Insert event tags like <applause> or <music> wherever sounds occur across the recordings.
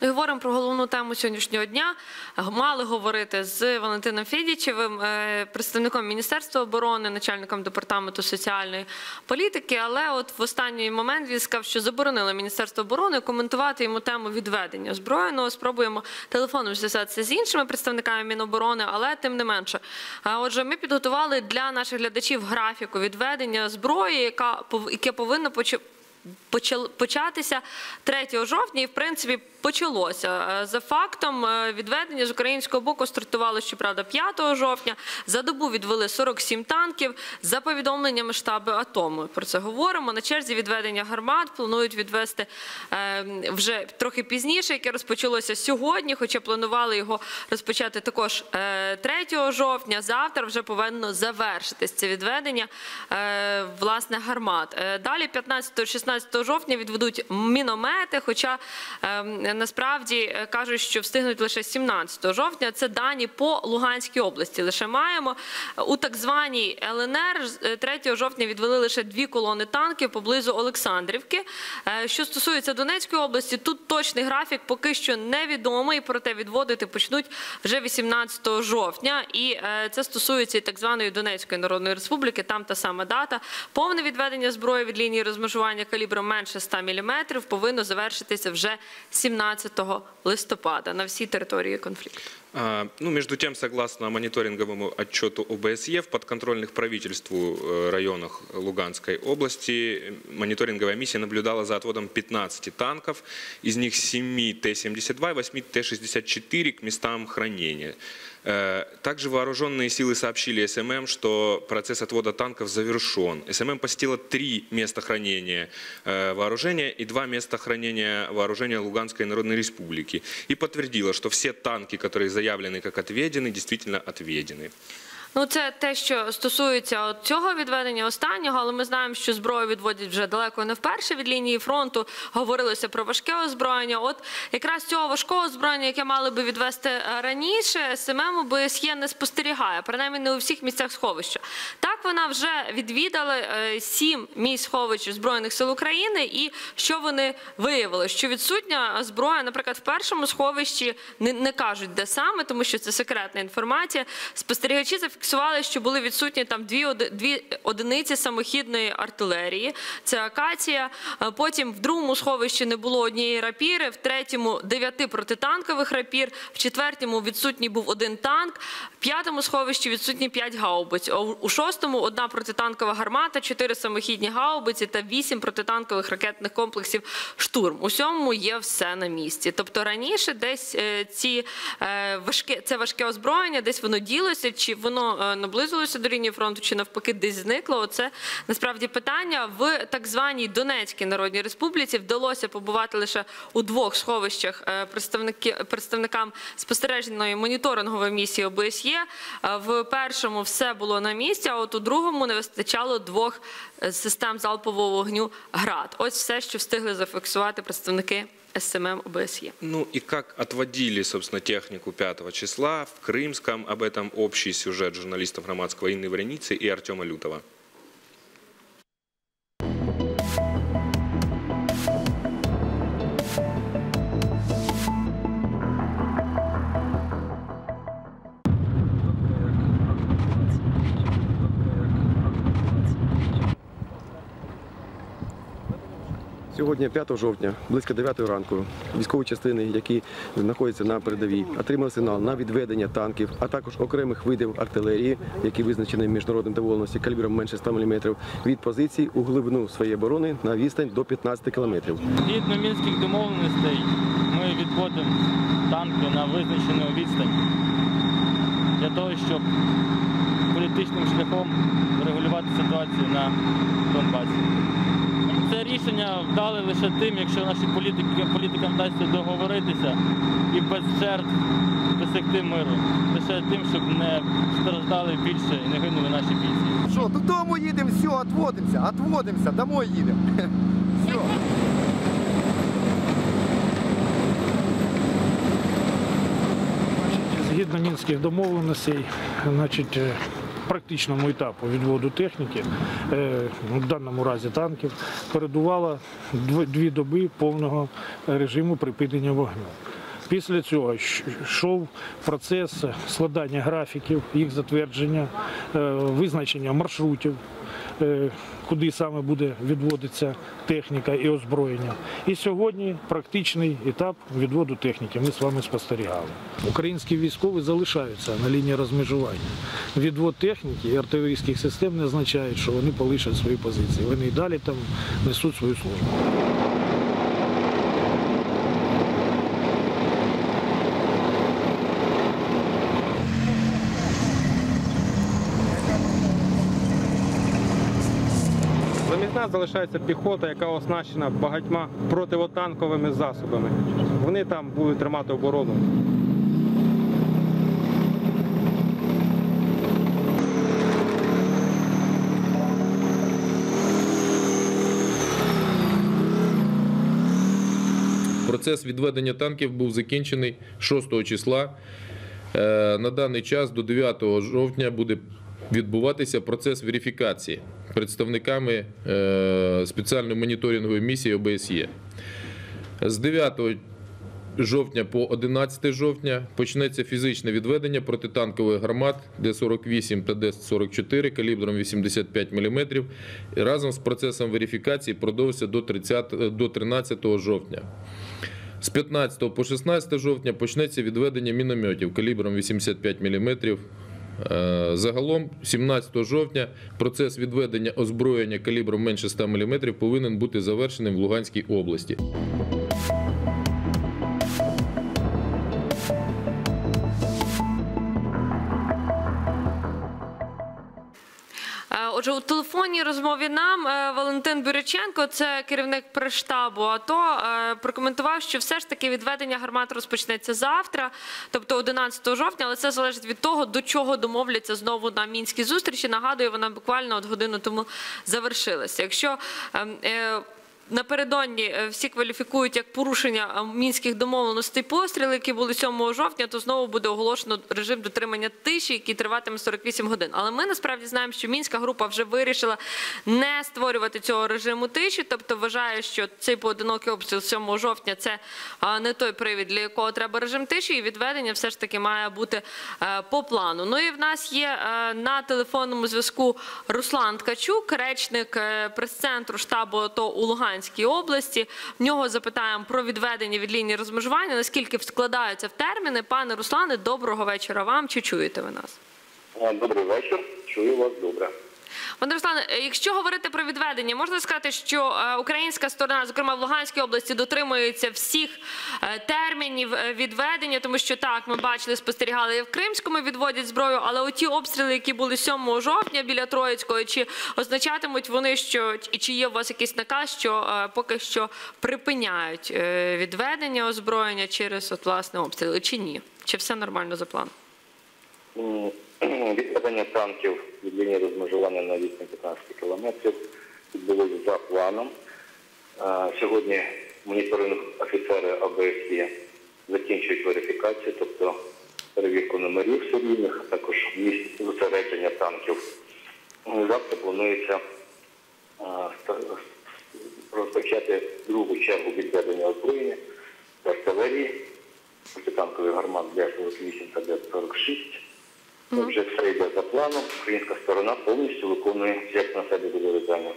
Ну, говоримо про головну тему сьогоднішнього дня. Мали говорити з Валентином Федічевим, е, представником Міністерства оборони, начальником департаменту соціальної політики. Але от в останній момент він сказав, що заборонили Міністерство оборони коментувати йому тему відведення озброєного. Спробуємо телефоном зв'язатися з іншими представниками Міноборони, але тим не менше. Отже, ми підготували для наших глядачів графіку відведення зброї, яка яке повинно початися 3 жовтня, і в принципі почалося. Е, За фактом е, відведення з українського боку стартувало щоправда 5 жовтня. За добу відвели 47 танків. За повідомленнями штабу АТО ми про це говоримо. На черзі відведення гармат планують відвести е, вже трохи пізніше, яке розпочалося сьогодні, хоча планували його розпочати також е, 3 жовтня. Завтра вже повинно завершитись це відведення власне гармат. Далі 15-16 жовтня відведуть міномети, хоча е, насправді е, кажуть, що встигнуть лише 17 жовтня. Це дані по Луганській області. Лише маємо у так званій ЛНР е, 3 жовтня відвели лише дві колони танків поблизу Олександрівки. Е, Що стосується Донецької області, тут точний графік поки що невідомий, проте відводити почнуть вже 18 жовтня. І е, це стосується і так званої Донецької Народної Республіки. Там та сама дата. Повне відведення зброї від лінії розмежування калібром менше 100 мм повинно завершитися вже 17 листопада на всій території конфлікту. А, Ну, между тем, согласно мониторинговому отчету ОБСЕ, в подконтрольных правительству э, районах Луганской области э, мониторинговая миссия наблюдала за отводом 15 танков, из них 7 Т-72 и 8 Т-64 к местам хранения. Э, Также вооруженные силы сообщили СММ, что процесс отвода танков завершен. СММ посетила три места хранения вооружения и два места хранения вооружения Луганской Народной Республики. И подтвердила, что все танки, которые заявлены как отведены, действительно отведены. Ну, це те, що стосується от цього відведення останнього, але ми знаємо, що зброю відводять вже далеко не вперше від лінії фронту. Говорилося про важке озброєння. От якраз цього важкого озброєння, яке мали би відвести е, раніше, СММ ОБСЄ не спостерігає, принаймні не у всіх місцях сховища. Так вона вже відвідала е, сім місць сховищ збройних сил України, і що вони виявили? Що відсутня зброя, наприклад, в першому сховищі не, не кажуть, де саме, тому що це секретна інформація. Спостерігачі зафіксували, що були відсутні там дві, дві одиниці самохідної артилерії. Це акація. Е, Потім в другому сховищі не було однієї рапіри, в третьому дев'яти протитанкових рапір, в четвертому відсутній був один танк, п'ятому сховищі відсутні п'ять гаубиць. а У шостому одна протитанкова гармата, чотири самохідні гаубиці та вісім протитанкових ракетних комплексів штурм. У сьомому є все на місці. Тобто раніше десь е, ці е, важке це важке озброєння, десь воно ділося, чи воно е, наблизилося до лінії фронту, чи навпаки десь зникло. Оце насправді питання в так званій Донецькій Народній Республіці вдалося побувати лише у двох сховищах представникам спостережної моніторингової місії ОБСЄ. Е, В першому все було на місці, а от у другому не вистачало двох е, систем залпового вогню ГРАД. Ось все, що встигли зафіксувати представники СММ ОБСЄ. Ну и как отводили, собственно, технику 5 числа в Крымском, об этом общий сюжет журналистов Громадского Инны Вреницы и Артема Лютова. Сьогодні, 5 жовтня, близько 9 ранку, військові частини, які знаходяться на передовій, отримали сигнал на відведення танків, а також окремих видів артилерії, які визначені міжнародним домовленості калібром менше 100 мм, від позицій у глибину своєї оборони на відстань до 15 кілометрів. Згідно мінських домовленостей ми відводимо танки на визначену відстань для того, щоб політичним шляхом врегулювати ситуацію на Донбасі. Це рішення вдали лише тим, якщо наші політики, політикам вдасться договоритися і без жертв досягти миру. Лише тим, щоб не страждали більше і не гинули наші бійці. Що, додому їдемо, все, отводимося, отводимося, домой їдемо. <laughs> Все. Згідно мінських домовленостей, значить, е, практичному етапу відводу техніки, е, в даному разі танків, передувало дві доби повного режиму припинення вогню. Після цього йшов процес складання графіків, їх затвердження, е, визначення маршрутів, куди саме буде відводитися техніка і озброєння. І сьогодні практичний етап відводу техніки. Ми з вами спостерігали. Українські військові залишаються на лінії розмежування. Відвод техніки і артилерійських систем не означає, що вони полишать свої позиції. Вони і далі там несуть свою службу. Нас залишається піхота, яка оснащена багатьма противотанковими засобами. Вони там будуть тримати оборону. Процес відведення танків був закінчений 6 числа. Е, На даний час до 9 жовтня буде відбуватися процес верифікації представниками е, спеціальної моніторингової місії ОБСЄ. З 9 жовтня по 11 жовтня почнеться фізичне відведення протитанкових гармат Д-48 та Д-44 калібром 85 мм. Разом з процесом верифікації продовжиться до 30, до 13 жовтня. З 15 по 16 жовтня почнеться відведення мінометів калібром 85 мм. Е, Загалом, 17 жовтня процес відведення озброєння калібром менше 100 мм повинен бути завершеним в Луганській області. Отже, у телефонній розмові нам е, Валентин Буряченко, це керівник прес-штабу АТО, е, прокоментував, що все ж таки відведення гармат розпочнеться завтра, тобто 11 жовтня, але це залежить від того, до чого домовляться знову на мінській зустрічі. Нагадую, вона буквально от годину тому завершилася. Якщо ем, е, Напередодні е, всі кваліфікують як порушення мінських домовленостей постріли, які були 7 жовтня, то знову буде оголошено режим дотримання тиші, який триватиме 48 годин. Але ми насправді знаємо, що мінська група вже вирішила не створювати цього режиму тиші, тобто вважає, що цей поодинокий обстріл 7 жовтня це не той привід, для якого треба режим тиші, і відведення все ж таки має бути е, по плану. Ну і в нас є е, на телефонному зв'язку Руслан Ткачук, речник прес-центру штабу АТО у Луганській області. В нього запитаємо про відведення від лінії розмежування, наскільки складаються в терміни. Пане Руслане, доброго вечора вам. Чи чуєте ви нас? Добрий вечір. Чую вас добре. Пане Руслане, е, якщо говорити про відведення, можна сказати, що е, українська сторона, зокрема в Луганській області, дотримується всіх е, термінів відведення, тому що так ми бачили, спостерігали в Кримському відводять зброю, але оті обстріли, які були 7 жовтня біля Троїцького, чи означатимуть вони, що і чи є у вас якийсь наказ, що поки що припиняють відведення озброєння через от власне обстріли, чи ні? Чи все нормально за планом? Відведення танків від лінії розмежування на відстань 15 кілометрів відбулося за планом. Сьогодні моніторинг офіцери ОБСЄ закінчують верифікацію, тобто перевірку номерів серійних, а також місць зосередження танків. Завтра планується розпочати другу чергу відведення озброєння артилерії, протитанкових гармат Д-48 та Д-46. Вже все йде за планом. Українська сторона повністю виконує як на себе зобов'язання.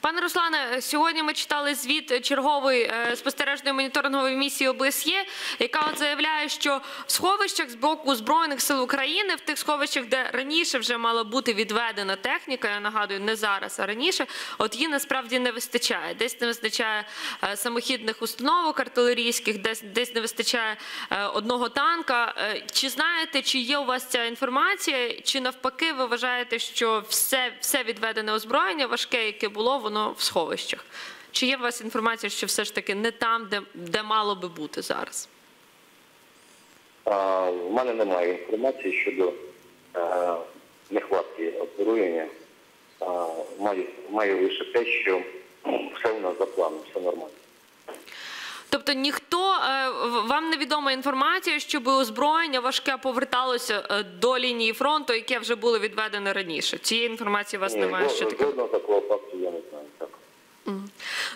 Пане Руслане, сьогодні ми читали звіт чергової е, спостережної моніторингової місії ОБСЄ, яка от заявляє, що в сховищах з боку збройних сил України, в тих сховищах, де раніше вже мала бути відведена техніка, я нагадую, не зараз, а раніше, от її насправді не вистачає. Десь не вистачає е, самохідних установок артилерійських, десь десь не вистачає е, одного танка. Е, Чи знаєте, чи є у вас ця інформація, чи навпаки, ви вважаєте, що все, все відведене озброєння важке, яке було, воно в сховищах? Чи є у вас інформація, що все ж таки не там, де, де мало би бути зараз? А, в мене немає інформації щодо а, нехватки озброєння. Маю, маю лише те, що все у нас за планом, все нормально. Тобто ніхто е, вам невідома інформація, щоб озброєння важке поверталося е, до лінії фронту, яке вже було відведено раніше. Цієї інформації у вас Ні, немає. Що жодного- таке? жодного такого факту я не знаю. Так.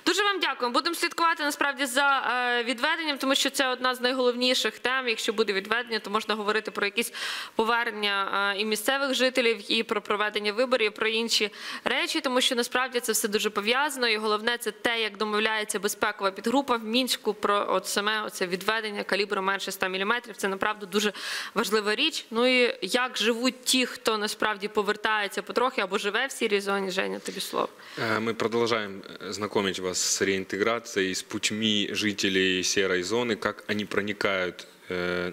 Дуже вам дякую. Будемо слідкувати насправді за е, відведенням, тому що це одна з найголовніших тем. Якщо буде відведення, то можна говорити про якісь повернення е, і місцевих жителів, і про проведення виборів, і про інші речі, тому що насправді це все дуже пов'язано. І головне це те, як домовляється безпекова підгрупа в мінську про от саме оце відведення калібру менше 100 мм. Це направду дуже важлива річ. Ну і як живуть ті, хто насправді повертається потрохи або живе в сірій зоні. Женя, тобі слово. Э, Мы продолжаем э, знакомить вас с реинтеграцией, с путьми жителей серой зоны, как они проникают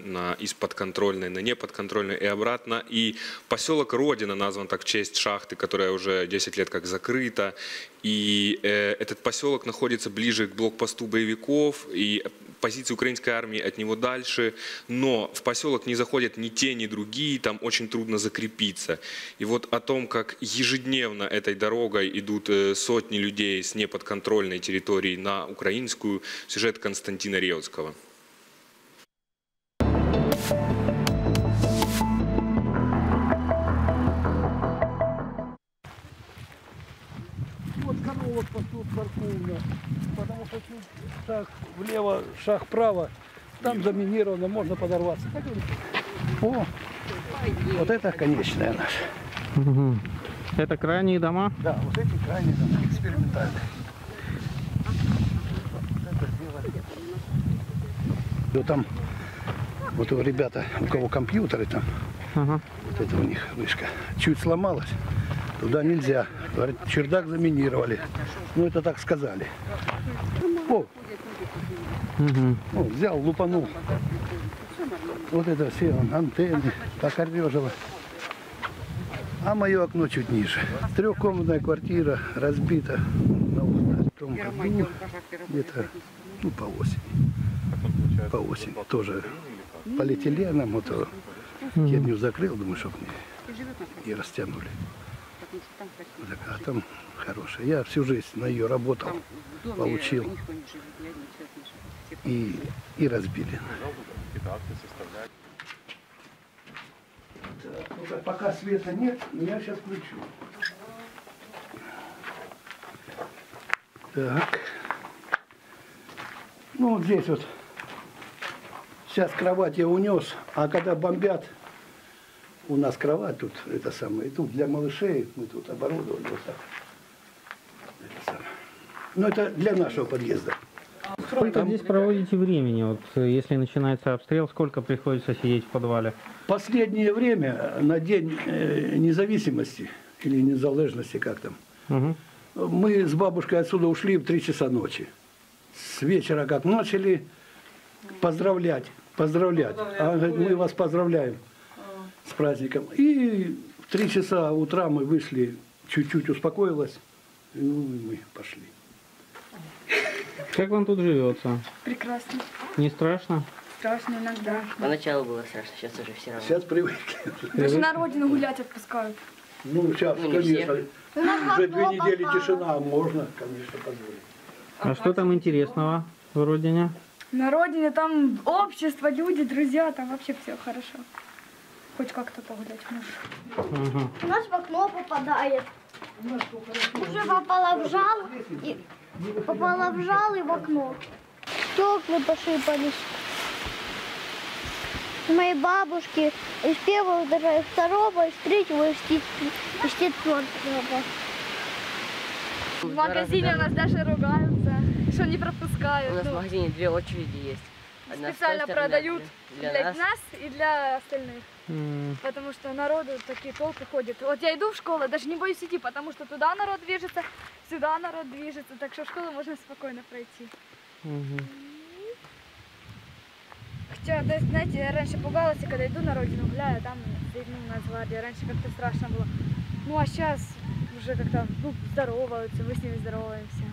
на, из подконтрольной на неподконтрольную и обратно. И поселок Родина назван так в честь шахты, которая уже 10 лет как закрыта. И э, этот поселок находится ближе к блокпосту боевиков, и позиции украинской армии от него дальше, но в поселок не заходят ни те, ни другие, там очень трудно закрепиться. И вот о том, как ежедневно этой дорогой идут э, сотни людей с неподконтрольной территории на украинскую, сюжет Константина Реутского. Вот коровок пасут парковно, потому что тут шаг влево, шаг вправо, там заминировано, можно подорваться. О, вот это конечная наша. Это крайние дома? Да, вот эти крайние дома, экспериментальные. Вот это сделали. Вот там, вот у ребята, у кого компьютеры там, вот это у них вышка, чуть сломалась, туда нельзя. Говорят, чердак заминировали. Ну, это так сказали. О, О, взял, лупанул. Вот это все антенны, покорежила. А мое окно чуть ниже. Трехкомнатная квартира разбита на том году, где-то ну, по осени. По осени тоже полиэтиленом, вот э, херню закрыл, думаю, чтобы не, не растянули. Так, а там хорошая. Я всю жизнь на ее работал, получил и, и разбили. Так, ну, пока света нет, я сейчас включу. Так. Ну вот здесь вот. Сейчас кровать я унес, а когда бомбят, у нас кровать тут, это самое, и тут для малышей мы тут оборудовали вот так. Это самое. Ну это для нашего подъезда. Сколько здесь проводите времени? Вот э, если начинается обстрел, сколько приходится сидеть в подвале? Последнее время на День э, независимости или незалежности, как там, Мгм. мы с бабушкой отсюда ушли в 3 часа ночи. С вечера как начали поздравлять, поздравлять. А говорит, мы вас поздравляем с праздником. И в 3 часа утра мы вышли, чуть-чуть успокоилось, и ну, и мы пошли. Как вам тут живется? Прекрасно. Не страшно? Страшно иногда. Поначалу было страшно, сейчас уже все равно. Сейчас привыкли. Даже на родину гулять отпускают. Ну, сейчас, Ну, не конечно. У нас Уже две недели тишина, а можно, конечно, позволить. А что там интересного в родине? На родине там общество, люди, друзья, там вообще все хорошо. Хоть как-то погулять можешь. Ага. У нас в окно попадает. Уже попала в жал и попала в жал и в окно. Стекла посыпались. У моей бабушки из первого этажа, из второго, из третьего, из четвертого. В магазине у нас даже ругаются, что не пропускают. У нас в магазине две очереди есть. Одна специально продают для, для нас. нас и для остальных. М, Потому что народу такие толпы ходят. Вот я иду в школу, даже не боюсь идти, потому что туда народ движется, сюда народ движется. Так что в школу можно спокойно пройти. мгм. Хотя, да, знаете, я раньше пугалась, и когда иду на родину гуляю, а там ну, Нацгвардия. Раньше как-то страшно было. Ну а сейчас уже как-то ну, здороваются, мы с ними здороваемся.